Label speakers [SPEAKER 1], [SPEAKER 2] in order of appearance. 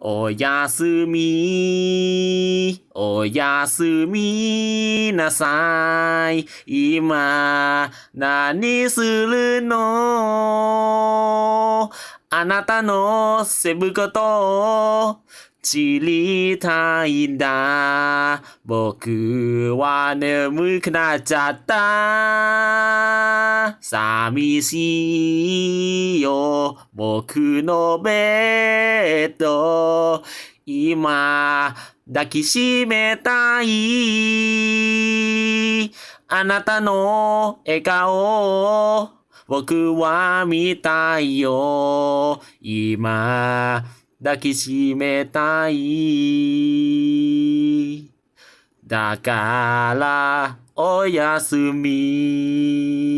[SPEAKER 1] おやすみ、おやすみなさい。今、何するの？あなたのセブことを知りたいんだ。僕は眠くなっちゃった。寂しいよ、僕のベッド。今、抱きしめたい。あなたの笑顔を僕は見たいよ。今、抱きしめたい。だから、おやすみ。